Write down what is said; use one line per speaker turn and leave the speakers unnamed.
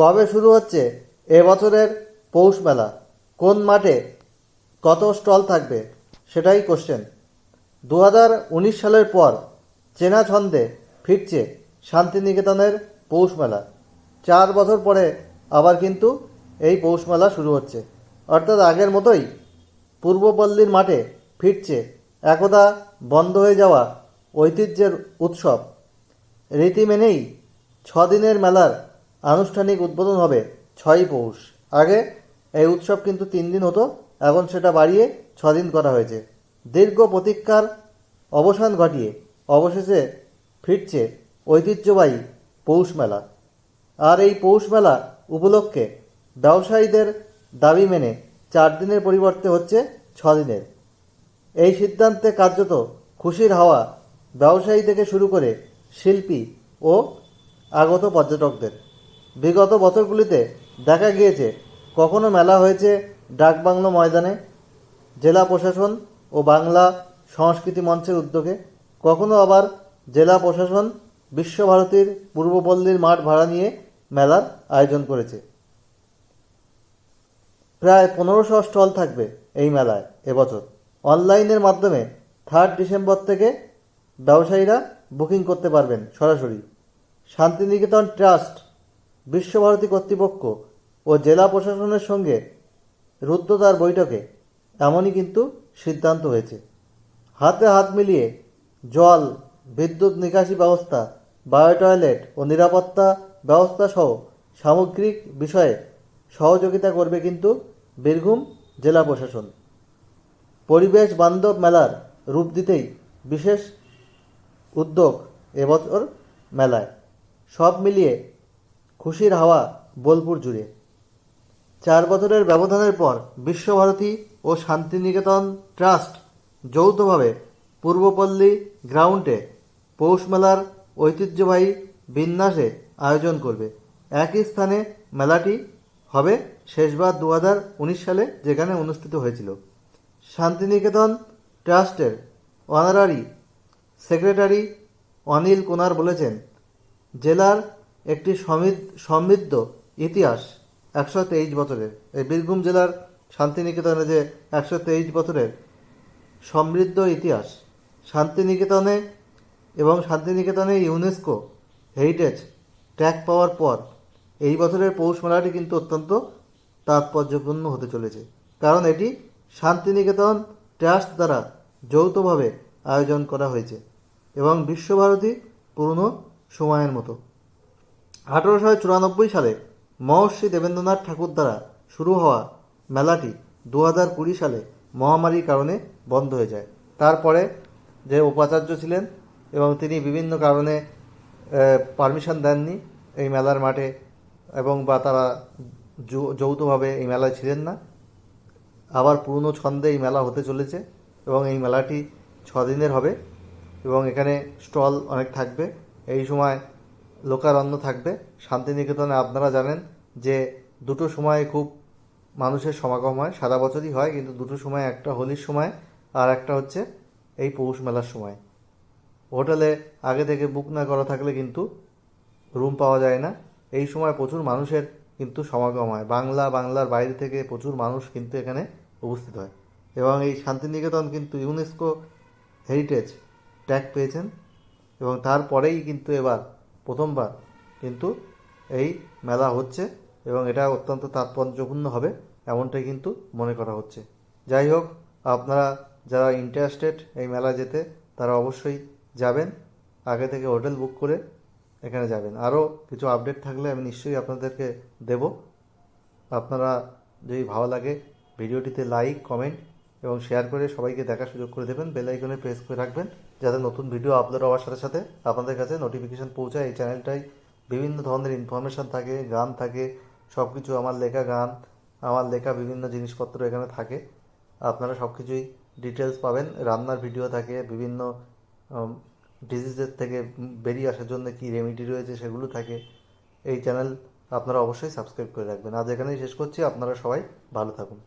কবে শুরু হচ্ছে? এবছরের পৌষ মেলা। কোন মাঠে কত স্টল থাকবে? সেটাই কোশ্চেন দু সালের পর চেনা ছন্দে ফিরছে শান্তিনিকেতনের পৌষ মেলা। চার বছর পরে আবার কিন্তু এই পৌষ মেলা শুরু হচ্ছে। অর্থাৎ আগের মতোই পূর্বপল্লীর মাঠে ফিরছে একদা বন্ধ হয়ে যাওয়া ঐতিহ্যের উৎসব। রীতি মেনেই ছদিনের মেলার আনুষ্ঠানিক উদ্বোধন হবে ছয়ই পৌষ। আগে এই উৎসব কিন্তু তিন দিন হতো, এখন সেটা বাড়িয়ে ছদিন করা হয়েছে। দীর্ঘ প্রতীক্ষার অবসান ঘটিয়ে অবশেষে ফিরছে ঐতিহ্যবাহী পৌষ মেলা। আর এই পৌষ মেলা উপলক্ষে ব্যবসায়ীদের দাবি মেনে চার দিনের পরিবর্তে হচ্ছে দিনের। এই সিদ্ধান্তে কার্যত খুশির হাওয়া ব্যবসায়ী থেকে শুরু করে শিল্পী ও আগত পর্যটকদের। বিগত বছরগুলিতে দেখা গিয়েছে, কখনো মেলা হয়েছে ডাকবাংলো ময়দানে, জেলা প্রশাসন ও বাংলা সংস্কৃতি মঞ্চের উদ্যোগে, কখনো আবার জেলা প্রশাসন বিশ্বভারতীর পূর্বপল্লীর মাঠ ভাড়া নিয়ে মেলার আয়োজন করেছে। প্রায় পনেরোশো স্টল থাকবে এই মেলায় এবছর। অনলাইনের মাধ্যমে থার্ড ডিসেম্বর থেকে ব্যবসায়ীরা বুকিং করতে পারবেন সরাসরি। শান্তিনিকেতন ট্রাস্ট বিশ্বভারতী কর্তৃপক্ষ ও জেলা প্রশাসনের সঙ্গে রুদ্ধতার বৈঠকে এমনই কিন্তু সিদ্ধান্ত হয়েছে। হাতে হাত মিলিয়ে জল, বিদ্যুৎ নিকাশি ব্যবস্থা বায়ো টয়লেট ও নিরাপত্তা ব্যবস্থা সহ সামগ্রিক বিষয়ে সহযোগিতা করবে কিন্তু বীরভূম জেলা প্রশাসন। পরিবেশ বান্ধব মেলার রূপ দিতেই বিশেষ উদ্যোগ এবছর মেলায়। সব মিলিয়ে খুশির হাওয়া বোলপুর জুড়ে। চার বছরের ব্যবধানের পর বিশ্বভারতী ও শান্তিনিকেতন ট্রাস্ট যৌথভাবে পূর্বপল্লী গ্রাউন্ডে পৌষ মেলার ঐতিহ্যবাহী বিন্যাসে আয়োজন করবে। একই স্থানে মেলাটি হবে শেষবার দু সালে যেখানে অনুষ্ঠিত হয়েছিল। শান্তিনিকেতন ট্রাস্টের অনারারি সেক্রেটারি অনিল কুনার বলেছেন, জেলার একটি সমৃদ্ধ ইতিহাস একশো তেইশ বছরের। এই বীরভূম জেলার শান্তিনিকেতনে যে একশো তেইশ বছরের সমৃদ্ধ ইতিহাস, শান্তিনিকেতনে এবং শান্তিনিকেতনে ইউনেস্কো হেরিটেজ ট্যাগ পাওয়ার পর এই বছরের পৌষ মেলাটি কিন্তু অত্যন্ত তাৎপর্যপূর্ণ হতে চলেছে। কারণ এটি শান্তিনিকেতন ট্রাস্ট দ্বারা যৌথভাবে আয়োজন করা হয়েছে এবং বিশ্বভারতী পুরনো সময়ের মতো। আঠারোশো চুরানব্বই সালে মহর্ষি দেবেন্দ্রনাথ ঠাকুর দ্বারা শুরু হওয়া মেলাটি দু কুড়ি সালে মহামারীর কারণে বন্ধ হয়ে যায়। তারপরে যে উপাচার্য ছিলেন এবং তিনি বিভিন্ন কারণে পারমিশন দেননি এই মেলার মাঠে এবং বা তারা যৌথভাবে এই মেলায় ছিলেন না। আবার পুরনো ছন্দে এই মেলা হতে চলেছে এবং এই মেলাটি ছ দিনের হবে এবং এখানে স্টল অনেক থাকবে। এই সময় লোকারণ্য থাকবে। শান্তিনিকেতনে আপনারা জানেন যে দুটো সময় খুব মানুষের সমাগম হয়। সারা বছরই হয়, কিন্তু দুটো সময়, একটা হোলির সময় আর একটা হচ্ছে এই পৌষ মেলার সময়। হোটেলে আগে থেকে বুক না করা থাকলে কিন্তু রুম পাওয়া যায় না। এই সময় প্রচুর মানুষের কিন্তু সমাগম হয়। বাংলা, বাংলার বাইরে থেকে প্রচুর মানুষ কিন্তু এখানে উপস্থিত হয়। এবং এই শান্তিনিকেতন কিন্তু ইউনেস্কো হেরিটেজ ট্যাগ পেয়েছেন। এবং তারপরেই কিন্তু এবার প্রথমবার কিন্তু এই মেলা হচ্ছে এবং এটা অত্যন্ত তাৎপর্যপূর্ণ হবে, এমনটাই কিন্তু মনে করা হচ্ছে। যাই হোক, আপনারা যারা ইন্টারেস্টেড এই মেলা যেতে, তারা অবশ্যই যাবেন। আগে থেকে হোটেল বুক করে এখানে যাবেন। আরও কিছু আপডেট থাকলে আমি নিশ্চয়ই আপনাদেরকে দেব। আপনারা যদি ভালো লাগে ভিডিওটিতে লাইক কমেন্ট এবং শেয়ার করে সবাইকে দেখার সুযোগ করে দেবেন। বেল আইকনে প্রেস করে রাখবেন। যাতে নতুন ভিডিও আপলোড হওয়ার সাথে সাথে আপনাদের কাছে নোটিফিকেশান পৌঁছায়। এই চ্যানেলটাই বিভিন্ন ধরনের ইনফরমেশান থাকে, গান থাকে সব কিছু আমার লেখা গান, আমার লেখা বিভিন্ন জিনিসপত্র এখানে থাকে। আপনারা সব কিছুই ডিটেলস পাবেন। রান্নার ভিডিও থাকে, বিভিন্ন ডিজিজের থেকে বেরিয়ে আসার জন্য কী রেমিডি রয়েছে সেগুলো থাকে। এই চ্যানেল আপনারা অবশ্যই সাবস্ক্রাইব করে রাখবেন। আজ এখানেই শেষ করছি। আপনারা সবাই ভালো থাকুন।